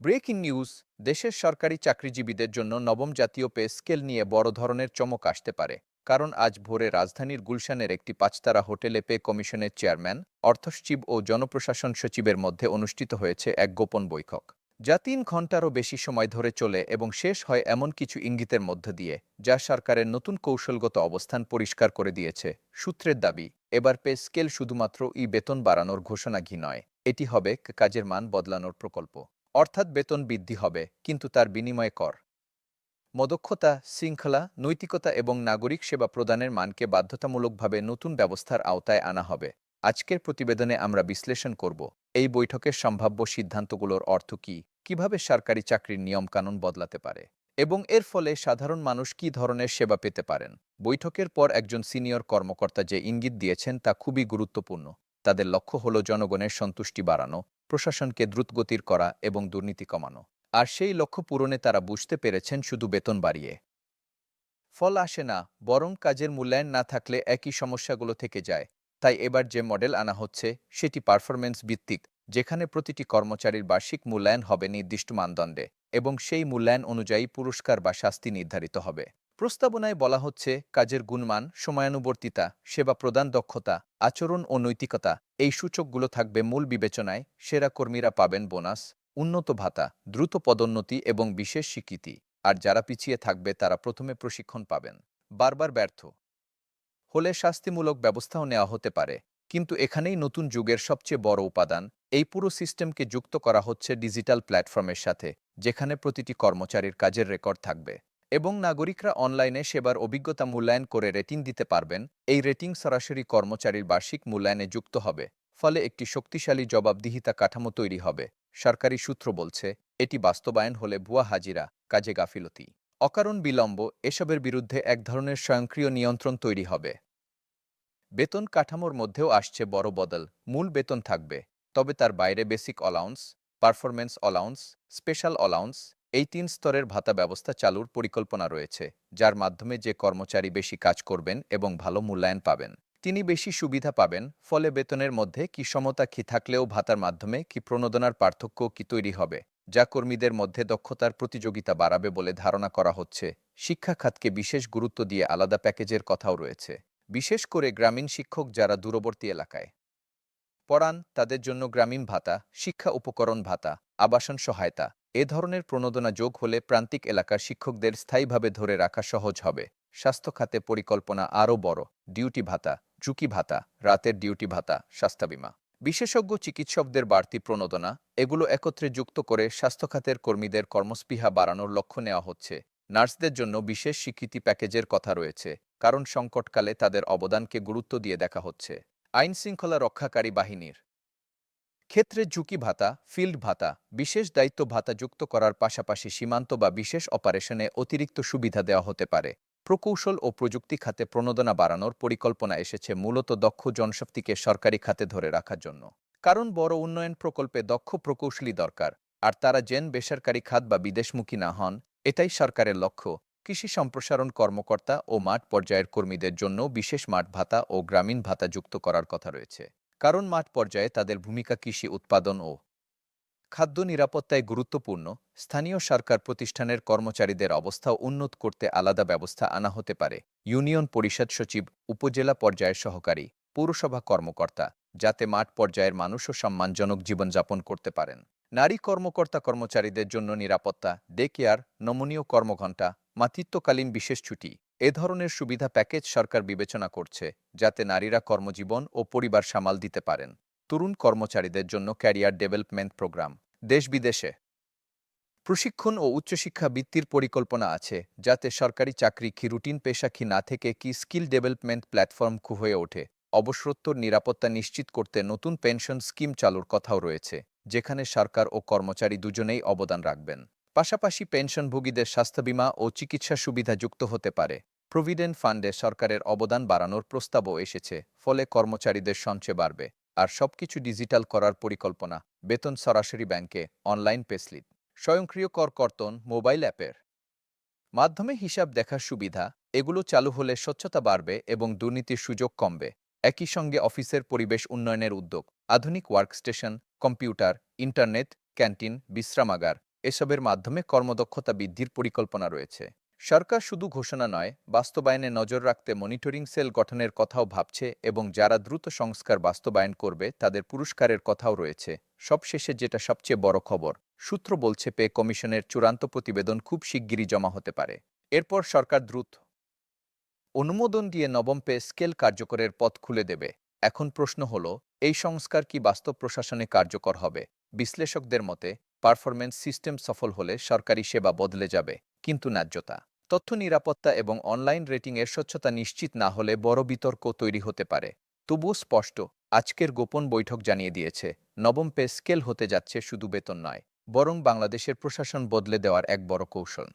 Breaking news, দেশের সরকারি চাকরিজীবীদের জন্য নবম জাতীয় পে স্কেল নিয়ে বড় ধরনের চমক আসতে পারে। কারণ আজ ভোরে রাজধানীর গুলশানের একটি পাঁচতারা হোটেলে পে কমিশনের চেয়ারম্যান, অর্থসচিব ও জনপ্রশাসন সচিবের মধ্যে অনুষ্ঠিত হয়েছে এক গোপন বৈঠক। যা তিন ঘণ্টারও বেশি সময় ধরে চলে এবং শেষ হয় এমন কিছু ইঙ্গিতের মধ্য দিয়ে, যা সরকারের নতুন কৌশলগত অবস্থান পরিষ্কার করে দিয়েছে, সূত্রের দাবি। এবার পে স্কেল শুধুমাত্র ই বেতন বাড়ানোর ঘোষণা ঘি নয়, এটি হবে কাজের মান বদলানোর প্রকল্প। অর্থাৎ বেতন বৃদ্ধি হবে, কিন্তু তার বিনিময়ে কর। মদক্ষতা, শৃঙ্খলা, নৈতিকতা এবং নাগরিক সেবা প্রদানের মানকে বাধ্যতামূলকভাবে নতুন ব্যবস্থার আওতায় আনা হবে। আজকের প্রতিবেদনে আমরা বিশ্লেষণ করব, এই বৈঠকের সম্ভাব্য সিদ্ধান্তগুলোর অর্থ কী, কীভাবে সরকারি চাকরির নিয়মকানুন বদলাতে পারে, এবং এর ফলে সাধারণ মানুষ কী ধরনের সেবা পেতে পারেন। বৈঠকের পর একজন সিনিয়র কর্মকর্তা যে ইঙ্গিত দিয়েছেন তা খুবই গুরুত্বপূর্ণ। তাদের লক্ষ্য হল জনগণের সন্তুষ্টি বাড়ানো প্রশাসনকে দ্রুতগতির করা এবং দুর্নীতি কমানো। আর সেই লক্ষ্য পূরণে তারা বুঝতে পেরেছেন শুধু বেতন বাড়িয়ে। ফল আসে না, বরং কাজের মূল্যায়ন না থাকলে একই সমস্যাগুলো থেকে যায়। তাই এবার যে মডেল আনা হচ্ছে, সেটি পারফরম্যান্স ভিত্তিক, যেখানে প্রতিটি কর্মচারীর বার্ষিক মূল্যায়ন হবে নির্দিষ্ট মানদণ্ডে, এবং সেই মূল্যায়ন অনুযায়ী পুরস্কার বা শাস্তি নির্ধারিত হবে। প্রস্তাবনায় বলা হচ্ছে, কাজের গুণমান, সময়ানুবর্তিতা, সেবা প্রদান দক্ষতা, আচরণ ও নৈতিকতা, এই সূচকগুলো থাকবে মূল বিবেচনায়, সেরা কর্মীরা পাবেন বোনাস, উন্নত ভাতা, দ্রুত পদোন্নতি এবং বিশেষ স্বীকৃতি। আর যারা পিছিয়ে থাকবে, তারা প্রথমে প্রশিক্ষণ পাবেন। বারবার ব্যর্থ। হলে শাস্তিমূলক ব্যবস্থাও নেওয়া হতে পারে। কিন্তু এখানেই নতুন যুগের সবচেয়ে বড় উপাদান, এই পুরো সিস্টেমকে যুক্ত করা হচ্ছে ডিজিটাল প্ল্যাটফর্মের সাথে, যেখানে প্রতিটি কর্মচারীর কাজের রেকর্ড থাকবে। এবং নাগরিকরা অনলাইনে সেবার অভিজ্ঞতা মূল্যায়ন করে রেটিং দিতে পারবেন। এই রেটিং সরাসরি কর্মচারীর বার্ষিক মূল্যায়নে যুক্ত হবে, ফলে একটি শক্তিশালী জবাবদিহিতা কাঠামো তৈরি হবে, সরকারি সূত্র বলছে। এটি বাস্তবায়ন হলে ভুয়া হাজিরা, কাজে গাফিলতি, অকারণ বিলম্ব, এসবের বিরুদ্ধে এক ধরনের স্বয়ংক্রিয় নিয়ন্ত্রণ তৈরি হবে। বেতন কাঠামোর মধ্যেও আসছে বড় বদল, মূল বেতন থাকবে, তবে তার বাইরে basic allowance performance allowance, special allowance এই তিন স্তরের ভাতা ব্যবস্থা চালুর পরিকল্পনা রয়েছে, যার মাধ্যমে যে কর্মচারী বেশি কাজ করবেন এবং ভালো মূল্যায়ন পাবেন। তিনি বেশি সুবিধা পাবেন, ফলে বেতনের মধ্যে কি সমতা কি থাকলেও ভাতার মাধ্যমে কি প্রণোদনার পার্থক্য কি তৈরি হবে, যা কর্মীদের মধ্যে দক্ষতার প্রতিযোগিতা বাড়াবে বলে ধারণা করা হচ্ছে। শিক্ষা খাতকে বিশেষ গুরুত্ব দিয়ে আলাদা প্যাকেজের কথাও রয়েছে। বিশেষ করে গ্রামীণ শিক্ষক যারা দূরবর্তী এলাকায় পড়ান তাদের জন্য গ্রামীণ ভাতা, শিক্ষা উপকরণ ভাতা, আবাসন সহায়তা। এ ধরনের প্রণোদনা যোগ হলে প্রান্তিক এলাকার শিক্ষকদের স্থায়ীভাবে ধরে রাখা সহজ হবে। স্বাস্থ্য খাতে পরিকল্পনা আরও বড়। ডিউটি ভাতা, ঝুঁকি ভাতা, রাতের ডিউটি ভাতা, স্বাস্থ্য বিমা। বিশেষজ্ঞ চিকিৎসকদের বাড়তি প্রণোদনা, এগুলো একত্রে যুক্ত করে স্বাস্থ্য খাতের কর্মীদের কর্মস্পৃহা বাড়ানোর লক্ষ্য নেওয়া হচ্ছে। নার্সদের জন্য বিশেষ স্বীকৃতি প্যাকেজের কথা রয়েছে, কারণ সংকটকালে তাদের অবদানকে গুরুত্ব দিয়ে দেখা হচ্ছে। আইন শৃঙ্খলা রক্ষাকারী বাহিনীর। ক্ষেত্রে ঝুঁকি ভাতা, ফিল্ড ভাতা, বিশেষ দায়িত্ব ভাতা যুক্ত করার পাশাপাশি সীমান্ত বা বিশেষ অপারেশনে অতিরিক্ত সুবিধা দেওয়া হতে পারে। প্রকৌশল ও প্রযুক্তি খাতে প্রণোদনা বাড়ানোর পরিকল্পনা এসেছে মূলত দক্ষ জনশক্তিকে সরকারি খাতে ধরে রাখার জন্য। কারণ বড় উন্নয়ন প্রকল্পে দক্ষ প্রকৌশলী দরকার, আর তারা যেন বেসরকারি খাত বা বিদেশমুখী না হন, এটাই সরকারের লক্ষ্য। কৃষি সম্প্রসারণ কর্মকর্তা ও মাঠ পর্যায়ের কর্মীদের জন্য বিশেষ মাঠ ভাতা ও গ্রামীণ ভাতা যুক্ত করার কথা রয়েছে। কারণ মাঠ পর্যায়ে তাদের ভূমিকা কৃষি উৎপাদন ও খাদ্য নিরাপত্তায় গুরুত্বপূর্ণ, স্থানীয় সরকার প্রতিষ্ঠানের কর্মচারীদের অবস্থা উন্নত করতে আলাদা ব্যবস্থা আনা হতে পারে, ইউনিয়ন পরিষদ সচিব, উপজেলা পর্যায়ের সহকারী, পৌরসভা কর্মকর্তা, যাতে মাঠ পর্যায়ের মানুষও সম্মানজনক জীবনযাপন করতে পারেন। নারী কর্মকর্তা কর্মচারীদের জন্য নিরাপত্তা, ডে কেয়ার, নমনীয় কর্মঘণ্টা মাতৃত্বকালীন বিশেষ ছুটি। এ ধরনের সুবিধা প্যাকেজ সরকার বিবেচনা করছে, যাতে নারীরা কর্মজীবন ও পরিবার সামাল দিতে পারেন। তরুণ কর্মচারীদের জন্য ক্যারিয়ার ডেভেলপমেন্ট প্রোগ্রাম, দেশ বিদেশে। প্রশিক্ষণ ও উচ্চশিক্ষা বৃত্তির পরিকল্পনা আছে, যাতে সরকারি চাকরি কি রুটিন পেশা কি না থেকে কি স্কিল ডেভেলপমেন্ট প্ল্যাটফর্ম কু হয়ে ওঠে। অবসরোত্তর নিরাপত্তা নিশ্চিত করতে নতুন পেনশন স্কিম চালুর কথাও রয়েছে, যেখানে সরকার ও কর্মচারী দুজনেই অবদান রাখবেন। পাশাপাশি পেনশনভোগীদের স্বাস্থ্য বীমা ও চিকিৎসা সুবিধা যুক্ত হতে পারে। প্রভিডেন্ট ফান্ডে সরকারের অবদান বাড়ানোর প্রস্তাবও এসেছে, ফলে কর্মচারীদের সঞ্চয় বাড়বে। আর সবকিছু ডিজিটাল করার পরিকল্পনা, বেতন সরাসরি ব্যাংকে, অনলাইন পেসলিপ স্বয়ংক্রিয় কর কর্তন মোবাইল অ্যাপের মাধ্যমে হিসাব দেখার সুবিধা, এগুলো চালু হলে স্বচ্ছতা বাড়বে এবং দুর্নীতির সুযোগ কমবে। একই সঙ্গে অফিসের পরিবেশ উন্নয়নের উদ্যোগ, আধুনিক ওয়ার্কস্টেশন, কম্পিউটার, ইন্টারনেট, ক্যান্টিন, বিশ্রামাগার এসবের মাধ্যমে কর্মদক্ষতা বৃদ্ধির পরিকল্পনা রয়েছে। সরকার শুধু ঘোষণা নয়, বাস্তবায়নে নজর রাখতে মনিটরিং সেল গঠনের কথাও ভাবছে এবং যারা দ্রুত সংস্কার বাস্তবায়ন করবে তাদের পুরস্কারের কথাও রয়েছে। সবশেষে যেটা সবচেয়ে বড় খবর, সূত্র বলছে পে কমিশনের চূড়ান্ত প্রতিবেদন খুব শিগগিরই জমা হতে পারে। এরপর সরকার দ্রুত অনুমোদন দিয়ে নবম পে স্কেল কার্যকরের পথ খুলে দেবে। এখন প্রশ্ন হল, এই সংস্কার কি বাস্তব প্রশাসনে কার্যকর হবে? বিশ্লেষকদের মতে পারফরমেন্স সিস্টেম সফল হলে সরকারি সেবা বদলে যাবে, কিন্তু ন্যায্যতা। তথ্য নিরাপত্তা এবং অনলাইন রেটিংয়ের স্বচ্ছতা নিশ্চিত না হলে বড় বিতর্ক তৈরি হতে পারে। তবুও স্পষ্ট, আজকের গোপন বৈঠক জানিয়ে দিয়েছে, নবম পে স্কেল হতে যাচ্ছে শুধু বেতন নয়, বরং বাংলাদেশের প্রশাসন বদলে দেওয়ার এক বড় কৌশল।